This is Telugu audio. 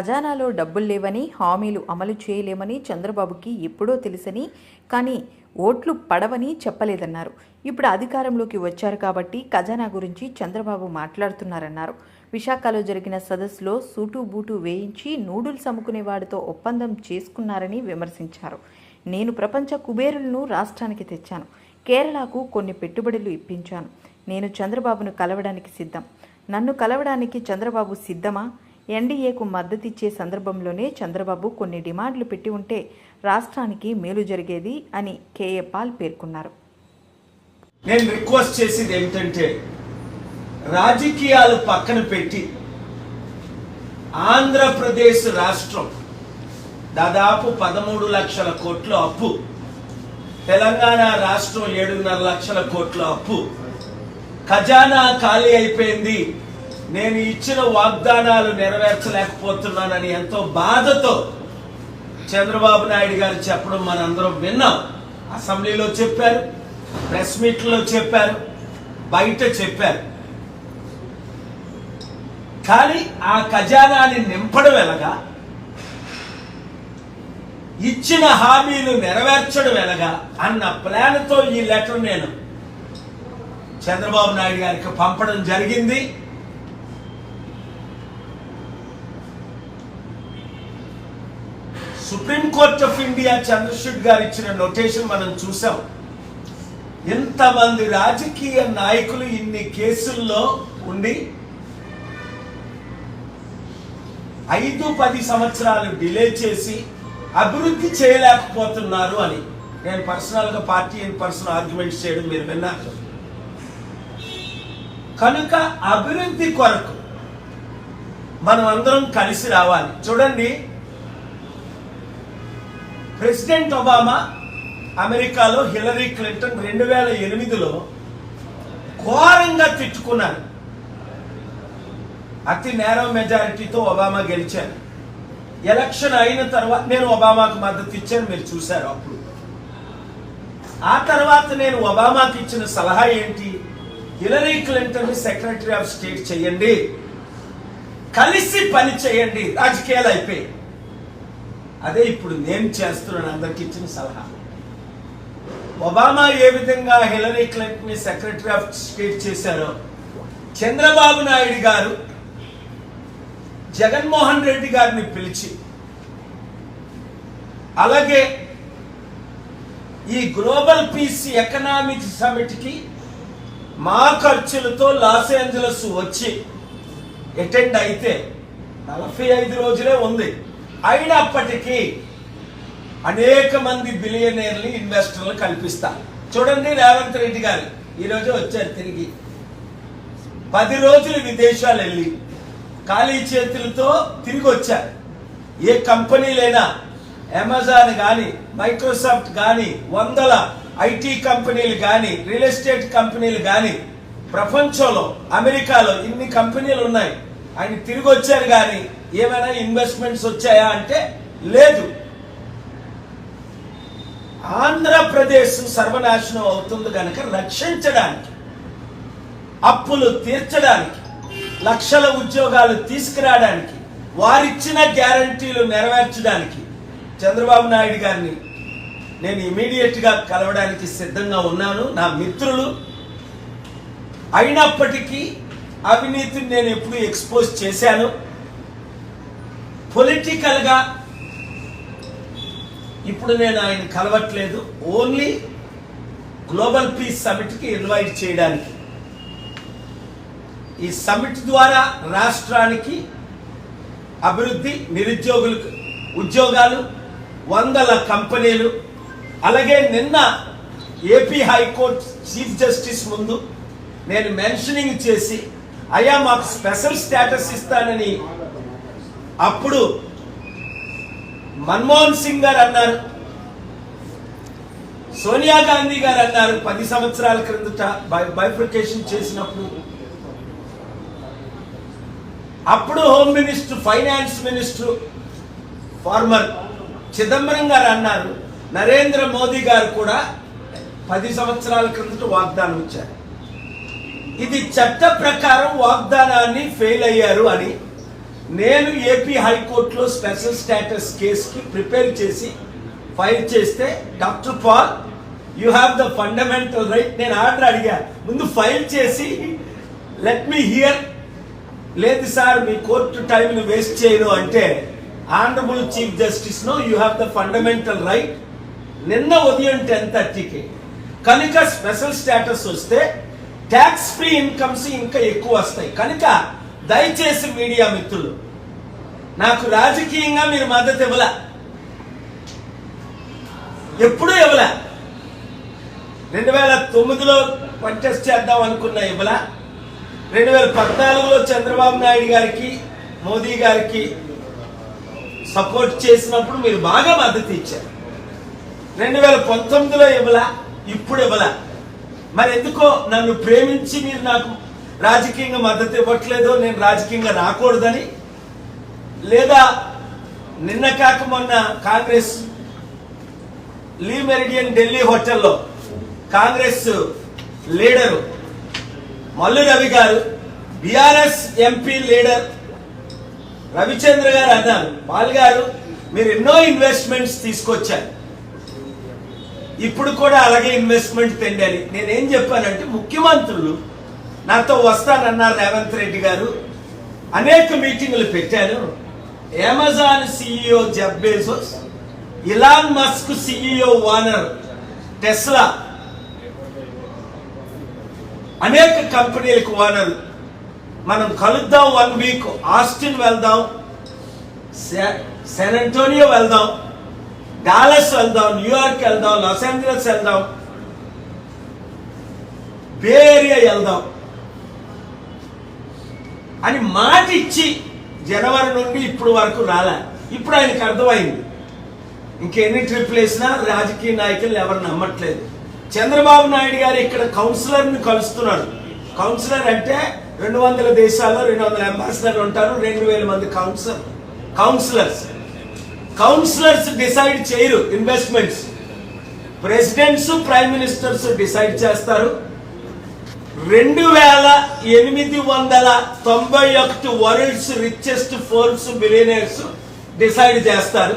ఖజానాలో డబ్బులు లేవని హామీలు అమలు చేయలేమని చంద్రబాబుకి ఎప్పుడో తెలుసని కానీ ఓట్లు పడవని చెప్పలేదన్నారు. ఇప్పుడు అధికారంలోకి వచ్చారు కాబట్టి ఖజానా గురించి చంద్రబాబు మాట్లాడుతున్నారన్నారు. విశాఖలో జరిగిన సదస్సులో సూటు బూటు వేయించి నూడుల్స్ అమ్ముకునే వాడితో ఒప్పందం చేసుకున్నారని విమర్శించారు. నేను ప్రపంచ కుబేరులను రాష్ట్రానికి తెచ్చాను. కేరళకు కొన్ని పెట్టుబడులు ఇప్పించాను. నేను చంద్రబాబును కలవడానికి సిద్ధం. నన్ను కలవడానికి చంద్రబాబు సిద్ధమా? ఎన్డీఏకు మద్దతిచ్చే సందర్భంలోనే చంద్రబాబు కొన్ని డిమాండ్లు పెట్టి ఉంటే రాష్ట్రానికి మేలు జరిగేది అని కేఏ పాల్ పేర్కొన్నారు. నేను రిక్వెస్ట్ చేసేది ఏమిటంటే రాజకీయాలు పక్కన పెట్టి ఆంధ్రప్రదేశ్ రాష్ట్రం దాదాపు పదమూడు లక్షల కోట్ల అప్పు తెలంగాణ రాష్ట్రం ఏడున్నర లక్షల కోట్ల అప్పు ఖజానా ఖాళీ అయిపోయింది. నేను ఇచ్చిన వాగ్దానాలు నెరవేర్చలేకపోతున్నానని ఎంతో బాధతో చంద్రబాబు నాయుడు గారు చెప్పడం మనందరం విన్నాం. అసెంబ్లీలో చెప్పారు ప్రెస్ మీట్లో చెప్పారు బయట చెప్పారు. కానీ ఆ ఖజానాన్ని నింపడం ఎలాగా? ఇచ్చిన హామీలు నెరవేర్చడం ఎలాగా? అన్న ప్లాన్తో ఈ లెటర్ నేను చంద్రబాబు నాయుడు గారికి పంపడం జరిగింది. Supreme court of India Chandrachud గారు ఇచ్చిన నోటేషన్ మనం చూసాం. ఎంతమంది రాజకీయ నాయకులు ఇన్ని కేసుల్లో ఉండి ఐదు పది సంవత్సరాలు డిలే చేసి అభివృద్ధి చేయలేకపోతున్నారు అని నేను పర్సనల్గా పార్టీ ఇన్ పర్సన్ ఆర్గ్యుమెంట్స్ చేయడం మీరు విన్నారు. కనుక అభివృద్ధి కొరకు మనం అందరం కలిసి రావాలి. చూడండి ప్రెసిడెంట్ ఒబామా అమెరికాలో హిలరీ క్లింటన్ రెండు వేల ఎనిమిదిలో ఘోరంగా తిట్టుకున్నారు. అతి నేరం మెజారిటీతో ఒబామా గెలిచారు. ఎలక్షన్ అయిన తర్వాత నేను ఒబామాకు మద్దతు ఇచ్చాను మీరు చూశారు అప్పుడు. ఆ తర్వాత నేను ఒబామాకి ఇచ్చిన సలహా ఏంటి? Hillary Clinton secretary of state చేయండి. కలిసి పని చేయండి. రాజకీయాలు అయిపోయి అదే ఇప్పుడు నేను చేస్తున్నాను అందరికి ఇచ్చిన సలహా. ఒబామా ఏ విధంగా హిలరీ క్లింటన్ని సెక్రటరీ ఆఫ్ స్టేట్ చేశారో చంద్రబాబు నాయుడు గారు జగన్మోహన్ రెడ్డి గారిని పిలిచి అలాగే ఈ గ్లోబల్ పీస్ ఎకనామిక్ సమిట్కి మా ఖర్చులతో లాస్ ఏంజలస్ వచ్చి అటెండ్ అయితే నలభై ఐదు రోజులే ఉంది. అయినప్పటికీ అనేక మంది బిలియనీర్లు ఇన్వెస్టర్లు కల్పిస్తా చూడండి రేవంత్ రెడ్డి గారు ఈరోజు వచ్చారు తిరిగి. పది రోజులు విదేశాలు వెళ్ళి ఖాళీ చేతులతో తిరిగి వచ్చారు. ఏ కంపెనీలైనా అమెజాన్ కానీ మైక్రోసాఫ్ట్ కానీ వందల ఐటీ కంపెనీలు కానీ రియల్ ఎస్టేట్ కంపెనీలు కానీ ప్రపంచంలో అమెరికాలో ఇన్ని కంపెనీలు ఉన్నాయి. ఆయన తిరిగి వచ్చారు కానీ ఏమైనా ఇన్వెస్ట్మెంట్స్ వచ్చాయా అంటే లేదు. ఆంధ్రప్రదేశ్ సర్వనాశనం అవుతుంది కనుక రక్షించడానికి అప్పులు తీర్చడానికి లక్షల ఉద్యోగాలు తీసుకురావడానికి వారిచ్చిన గ్యారంటీలు నెరవేర్చడానికి చంద్రబాబు నాయుడు గారిని నేను ఇమీడియట్గా కలవడానికి సిద్ధంగా ఉన్నాను. నా మిత్రులు అయినప్పటికీ అవినీతిని నేను ఎప్పుడు ఎక్స్పోజ్ చేశాను. పొలిటికల్గా ఇప్పుడు నేను ఆయన కలవట్లేదు. ఓన్లీ గ్లోబల్ పీస్ సమిట్కి ఇన్వైట్ చేయడానికి. ఈ సమిట్ ద్వారా రాష్ట్రానికి అభివృద్ధి నిరుద్యోగులకు ఉద్యోగాలు వందల కంపెనీలు అలాగే నిన్న ఏపీ హైకోర్టు చీఫ్ జస్టిస్ ముందు నేను మెన్షనింగ్ చేసి అయ్యా మాకు స్పెషల్ స్టేటస్ ఇస్తానని అప్పుడు మన్మోహన్ సింగ్ గారు అన్నారు. సోనియా గాంధీ గారు అన్నారు పది సంవత్సరాల క్రిందట బైఫికేషన్ చేసినప్పుడు. అప్పుడు home minister finance minister former Chidambaram garu అన్నారు. నరేంద్ర మోదీ గారు కూడా పది సంవత్సరాల క్రిందట వాగ్దానం ఇచ్చారు. ఇది చట్ట ప్రకారం వాగ్దానాన్ని ఫెయిల్ అయ్యారు అని నేను ఏపీ హైకోర్టులో స్పెషల్ స్టేటస్ కేసుకి ప్రిపేర్ చేసి ఫైల్ చేస్తే doctor Paul you have the fundamental right. నేను ఆర్డర్ అడిగా. ముందు ఫైల్ చేసి లెట్ మీ హియర్. లేదు సార్ మీ కోర్టు టైంని వేస్ట్ చేయను అంటే honourable chief justice no you have the fundamental right. నిన్న ఉదయం టెన్ థర్టీకి. కనుక స్పెషల్ స్టేటస్ వస్తే ట్యాక్స్ ఫ్రీ ఇన్కమ్స్ ఇంకా ఎక్కువ వస్తాయి. కనుక దయచేసి మీడియా మిత్రులు నాకు రాజకీయంగా మీరు మద్దతు ఇవ్వలే? ఎప్పుడూ ఇవ్వలే? రెండు వేల తొమ్మిదిలో కంటెస్ట్ చేద్దాం అనుకున్న ఇవ్వలే? రెండు వేల పద్నాలుగులో చంద్రబాబు నాయుడు గారికి మోదీ గారికి సపోర్ట్ చేసినప్పుడు మీరు బాగా మద్దతు ఇచ్చారు. రెండు వేల పంతొమ్మిదిలో ఇవ్వలా? ఇప్పుడు ఇవ్వలా? మరి ఎందుకో నన్ను ప్రేమించి మీరు నాకు రాజకీయంగా మద్దతు ఇవ్వట్లేదో నేను రాజకీయంగా రాకూడదని లేదా నిన్న కాక మొన్న కాంగ్రెస్ లీ మెరిడియన్ ఢిల్లీ హోటల్లో కాంగ్రెస్ లీడరు మల్లు రవి గారు బీఆర్ఎస్ ఎంపీ లీడర్ రవిచంద్ర గారు అన్నారు. పాల్ గారు మీరు ఎన్నో ఇన్వెస్ట్మెంట్స్ తీసుకొచ్చారు. ఇప్పుడు కూడా అలాగే ఇన్వెస్ట్మెంట్ తెండాలి నేనేం చెప్పానంటే ముఖ్యమంత్రులు నాతో వస్తానన్నారు రేవంత్ రెడ్డి గారు. అనేక మీటింగులు పెట్టాను. Amazon CEO Jeff Bezos Elon Musk CEO owner Tesla అనేక కంపెనీలకు ఓనర్ మనం కలుద్దాం వన్ వీక్ ఆస్టిన్ వెళ్దాం సెన్ అంటోనియో వెళ్దాం. డాలస్ వెళ్దాం న్యూయార్క్ వెళ్దాం లాస్ ఏంజలస్ వెళ్దాం బే ఏరియా వెళ్దాం అని మాట ఇచ్చి జనవరి నుండి ఇప్పుడు వరకు రాలే. ఇప్పుడు ఆయనకు అర్థమైంది. ఇంకెన్ని ట్రిప్లు వేసినా రాజకీయ నాయకులు ఎవరు నమ్మట్లేదు. చంద్రబాబు నాయుడు గారు ఇక్కడ కౌన్సిలర్ని కలుస్తున్నాడు కౌన్సిలర్ అంటే రెండు వందల దేశాల్లో రెండు వందల అంబాసిడర్లు ఉంటారు రెండు వేల మంది కౌన్సిలర్. కౌన్సిలర్స్. కౌన్సిలర్స్ డిసైడ్ చేయరు investments. Presidents prime ministers decide చేస్తారు. రెండు వేల ఎనిమిది వందల తొంభై ఒకటి world's richest Forbes billionaires decide చేస్తారు.